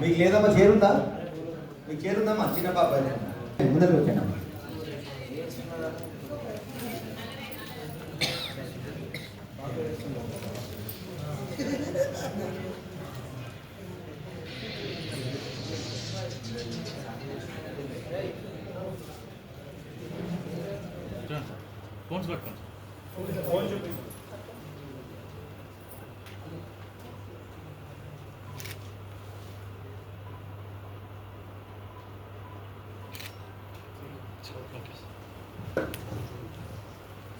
మీకు లేదమ్మా చేరుందా? మీకు చేరుందమ్మా చిన్న పాప ముందరికి వచ్చాను ఫోన్స్ పట్టుకోండి.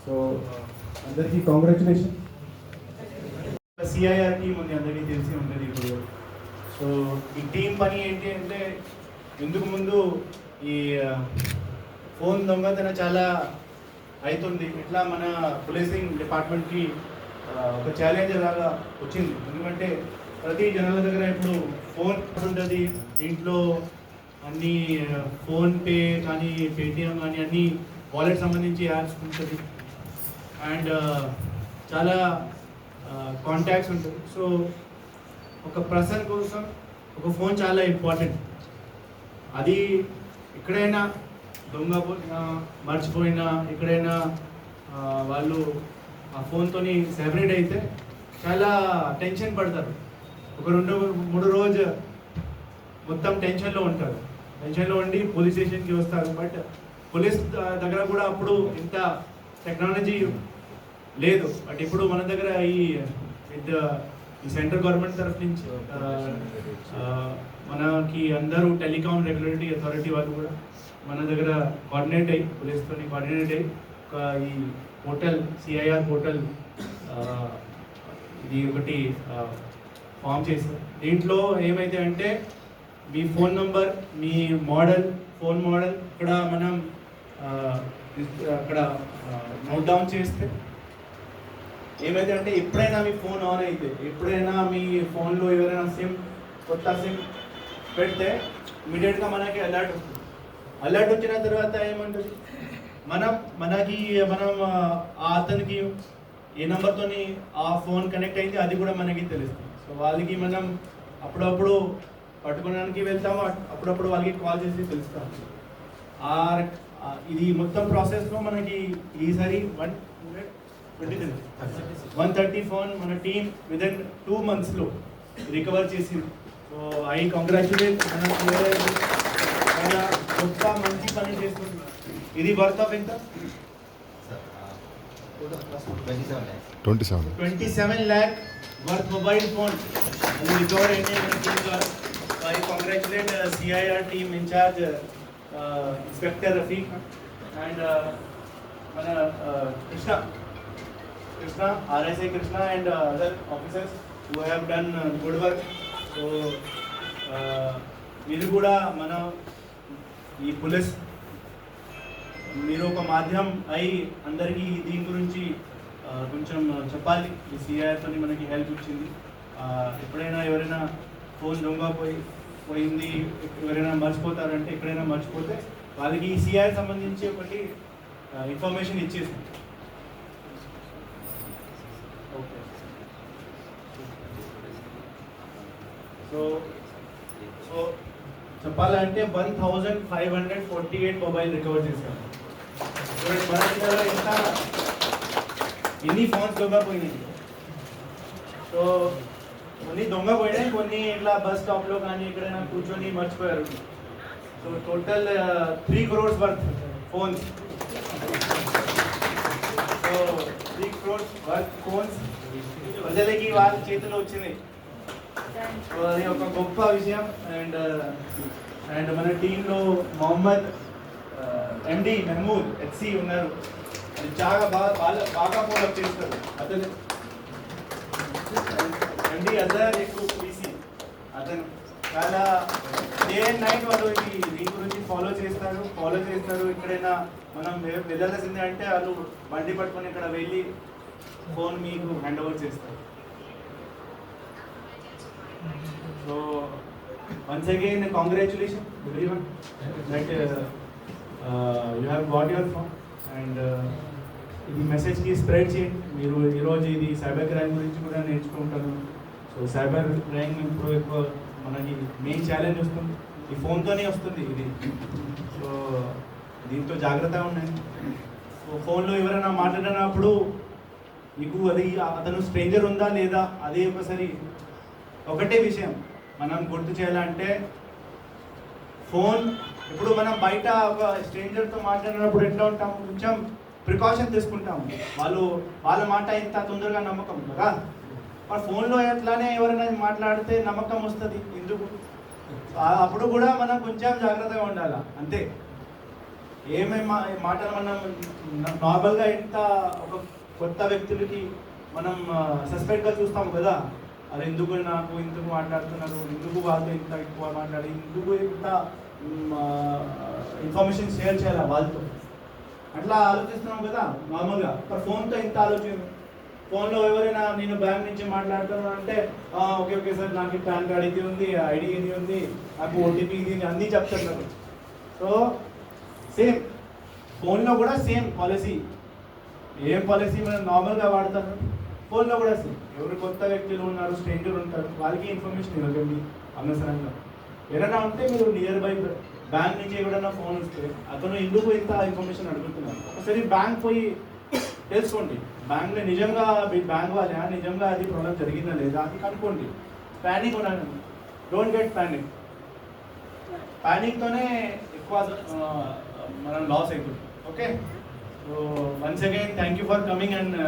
సో అందరికీ కాంగ్రాచులేషన్ సిఐఆర్ టీం ఉంది అందరికీ తెలిసి ఉంటుంది ఇప్పుడు. సో ఈ టీం పని ఏంటి అంటే ఇందుకు ముందు ఈ ఫోన్ దొంగతనం చాలా అవుతుంది ఇట్లా మన పోలీసింగ్ డిపార్ట్మెంట్కి ఒక ఛాలెంజ్ లాగా వచ్చింది. ఎందుకంటే ప్రతి జనాల దగ్గర ఇప్పుడు ఫోన్ ఉంటుంది. దీంట్లో అన్ని ఫోన్పే కానీ పేటిఎం కానీ అన్ని వాలెట్ సంబంధించి యాప్స్ ఉంటుంది. అండ్ చాలా కాంటాక్ట్స్ ఉంటుంది సో ఒక పర్సన్ కోసం ఒక ఫోన్ చాలా ఇంపార్టెంట్ అది ఎక్కడైనా దొంగ పోయినా మర్చిపోయినా ఎక్కడైనా వాళ్ళు ఆ ఫోన్తోని సెపరేట్ అయితే చాలా టెన్షన్ పడతారు. ఒక రెండు మూడు రోజు మొత్తం టెన్షన్లో ఉంటారు. టెన్షన్లో ఉండి పోలీస్ స్టేషన్కి వస్తారు. బట్ పోలీస్ దగ్గర కూడా అప్పుడు ఇంత టెక్నాలజీ లేదు. బట్ ఇప్పుడు మన దగ్గర ఈ విత్ ఈ సెంట్రల్ గవర్నమెంట్ తరఫు నుంచి మనకి అందరూ టెలికాం రెగ్యులేటరీ అథారిటీ వాళ్ళు కూడా మన దగ్గర కోఆర్డినేట్ అయ్యి పోలీస్తో కోఆర్డినేట్ అయ్యి ఒక ఈ పోర్టల్ సిఐఆర్ పోర్టల్ ఇది ఒకటి ఫామ్ చేశారు. దీంట్లో ఏమైతే అంటే మీ ఫోన్ నంబర్ మీ మోడల్ ఫోన్ మోడల్ ఇక్కడ మనం అక్కడ నోట్ డౌన్ చేస్తే? ఏమైతే అంటే ఎప్పుడైనా మీ ఫోన్ ఆన్ అయితే ఎప్పుడైనా మీ ఫోన్లో ఎవరైనా సిమ్ కొత్త సిమ్ పెడితే ఇమీడియట్గా మనకి అలర్ట్ వస్తుంది. అలర్ట్ వచ్చిన తర్వాత ఏమంటుంది మనం మనకి మనం ఆ అతనికి ఏ నెంబర్తోని ఆ ఫోన్ కనెక్ట్ అయింది అది కూడా మనకి తెలుస్తుంది. సో వాళ్ళకి మనం అప్పుడప్పుడు పట్టుకోవడానికి వెళ్తాము? అప్పుడప్పుడు వాళ్ళకి కాల్ చేసి తెలుస్తాము ఆ ఆ ఇది మొత్తం ప్రాసెస్లో మనకి ఈసారి one twenty one thirty phone మన టీం విద్ ఇన్ టూ మంత్స్లో రికవర్ చేసింది. సో ఐ కంగ్రాచులేట్ మన. చాలా గొప్ప మంచి పని చేస్తుంది ఇది వర్త్ ఆఫ్ ఎంత? Twenty seven twenty seven lakh worth mobile phone అది రికవర్ అయింది మన టీం ద్వారా I congratulate CIR team in-charge inspector Rafiq and మన Krishna. Krishna RSI Krishna and other officers who have done good work so మీరు కూడా మన ఈ police మీరు ఒక మాధ్యమం అయి అందరికీ దీని గురించి కొంచెం చెప్పాలి. ఈ సిఐతో మనకి హెల్ప్ ఇచ్చింది ఎప్పుడైనా ఎవరైనా ఫోన్ దొంగ పోయి పోయింది ఎవరైనా మర్చిపోతారంటే ఎక్కడైనా మర్చిపోతే వాళ్ళకి ఈ సిఆర్ సంబంధించి ఒకటి ఇన్ఫర్మేషన్ ఇచ్చేసాం. ఓకే సో సో చెప్పాలంటే one thousand five hundred forty eight mobile recover చేశాను ఎన్ని ఫోన్స్ దొంగ పోయినాయి? సో కొన్ని దొంగ పోయినాయి కొన్ని ఇట్లా బస్ స్టాప్లో కానీ ఎక్కడైనా కూర్చొని మర్చిపోయారు. So total three crores worth phones so three crores worth phones ప్రజలకి వాళ్ళ చేతిలో వచ్చింది. సో అది ఒక గొప్ప విషయం. అండ్ అండ్ uh, మన టీంలో Mohammed uh, MD Mehmood HC ఉన్నారు. అది చాలా బాగా బాగా బాగా ఫోలప్ చేస్తారు. అతను ఎండి అదర్ ఎక్కువ పీసీ అతను చాలా డే అండ్ నైట్ వాళ్ళు ఈ దీని గురించి ఫాలో చేస్తారు ఫాలో చేస్తారు. ఎక్కడైనా మనం వె- వెళ్ళాల్సిందే అంటే వాళ్ళు బండి పట్టుకొని ఇక్కడ వెళ్ళి ఫోన్ మీకు హ్యాండ్ ఓవర్ చేస్తారు. So once again congratulation everyone that you have got your phone and ఇది మెసేజ్కి స్ప్రెడ్ చేయండి. మీరు ఈరోజు ఇది సైబర్ క్రైమ్ గురించి కూడా నేర్చుకుంటారు సో సైబర్ క్రైమ్ ఇప్పుడు ఎక్కువ మనకి మెయిన్ ఛాలెంజ్ వస్తుంది. ఈ ఫోన్తోనే వస్తుంది ఇది. సో దీంతో జాగ్రత్తగా ఉన్నాయి సో ఫోన్లో ఎవరైనా మాట్లాడినప్పుడు మీకు అది అతను స్ట్రేంజర్ ఉందా లేదా అది ఒకసారి ఒకటే విషయం. మనం గుర్తు చేయాలంటే ఫోన్ ఇప్పుడు మనం బయట ఒక స్ట్రేంజర్తో మాట్లాడినప్పుడు ఎట్లా ఉంటాం? కొంచెం ప్రికాషన్ తీసుకుంటాం వాళ్ళు వాళ్ళ మాట ఇంత తొందరగా నమ్మకం కదా? మరి ఫోన్లో ఎట్లానే ఎవరైనా మాట్లాడితే నమ్మకం వస్తుంది ఎందుకు? అప్పుడు కూడా మనం కొంచెం జాగ్రత్తగా ఉండాలి అంతే. ఏమేమి మా- మాటలు మనం నార్మల్గా ఎంత ఒక కొత్త వ్యక్తులకి మనం సస్పెక్ట్గా చూస్తాం కదా. అది ఎందుకు నాకు ఎందుకు మాట్లాడుతున్నారు? ఎందుకు వాళ్ళు ఇంత ఎక్కువ మాట్లాడి ఎందుకు ఇంత ఇన్ఫర్మేషన్ షేర్ చేయాలి వాళ్ళతో? అట్లా ఆలోచిస్తున్నాం కదా నార్మల్గా. మరి ఫోన్తో ఇంత ఆలోచన ఫోన్లో ఎవరైనా నేను బ్యాంక్ నుంచి మాట్లాడుతున్నాను అంటే ఓకే ఓకే సార్ నాకు పాన్ కార్డ్ ఇది ఉంది ఐడి ఇది ఉంది నాకు ఓటీపీ ఇది అన్ని అన్నీ చెప్తున్నారు సో సేమ్. ఫోన్లో కూడా సేమ్ పాలసీ. ఏం పాలసీ మనం నార్మల్గా వాడతారు ఫోన్లో కూడా సేమ్. ఎవరు కొత్త వ్యక్తులు ఉన్నారు స్ట్రేంజర్ ఉంటారు వాళ్ళకి ఇన్ఫర్మేషన్ ఇవ్వకండి అనవసరంగా. ఏదైనా ఉంటే మీరు నియర్ బై బ్యాంక్ నుంచి ఎవడన్నా ఫోన్ వస్తే అతను ఎందుకు ఇంత ఇన్ఫర్మేషన్ అడుగుతున్నారు? ఒకసారి బ్యాంక్ పోయి తెలుసుకోండి. బ్యాంక్లో నిజంగా మీ బ్యాంక్ వాళ్ళ నిజంగా అది ప్రాబ్లం జరిగిందా లేదా అది కనుక్కోండి. ప్యానిక్ ఉండండి డోంట్ గెట్ ప్యానిక్ ప్యానిక్తోనే ఎక్కువ మనం లాస్ అవుతుంది okay so once again thank you for coming and